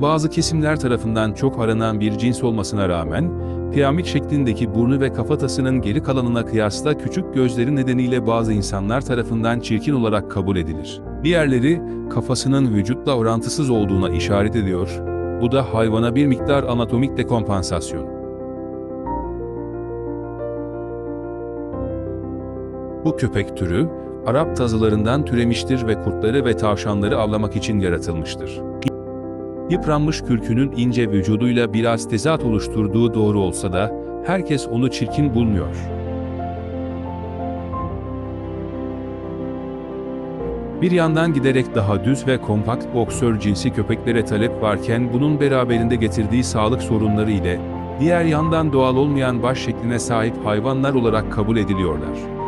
Bazı kesimler tarafından çok aranan bir cins olmasına rağmen, piramit şeklindeki burnu ve kafatasının geri kalanına kıyasla küçük gözleri nedeniyle bazı insanlar tarafından çirkin olarak kabul edilir. Diğerleri, kafasının vücutla orantısız olduğuna işaret ediyor. Bu da hayvana bir miktar anatomik dekompansasyon. Bu köpek türü, Arap tazılarından türemiştir ve kurtları ve tavşanları avlamak için yaratılmıştır. Yıpranmış kürkünün ince vücuduyla biraz tezat oluşturduğu doğru olsa da, herkes onu çirkin bulmuyor. Bir yandan giderek daha düz ve kompakt boksör cinsi köpeklere talep varken bunun beraberinde getirdiği sağlık sorunları ile, diğer yandan doğal olmayan baş şekline sahip hayvanlar olarak kabul ediliyorlar.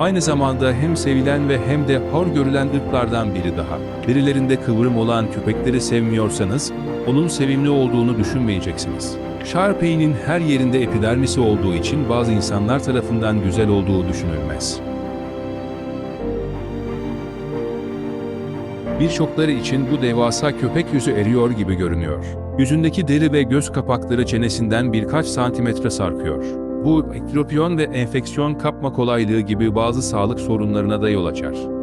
Aynı zamanda hem sevilen ve hem de hor görülen ırklardan biri daha. Birilerinde kıvrım olan köpekleri sevmiyorsanız, onun sevimli olduğunu düşünmeyeceksiniz. Sharpei'nin her yerinde epidermisi olduğu için bazı insanlar tarafından güzel olduğu düşünülmez. Birçokları için bu devasa köpek yüzü eriyor gibi görünüyor. Yüzündeki deri ve göz kapakları çenesinden birkaç santimetre sarkıyor. Bu, ektropiyon ve enfeksiyon kapma kolaylığı gibi bazı sağlık sorunlarına da yol açar.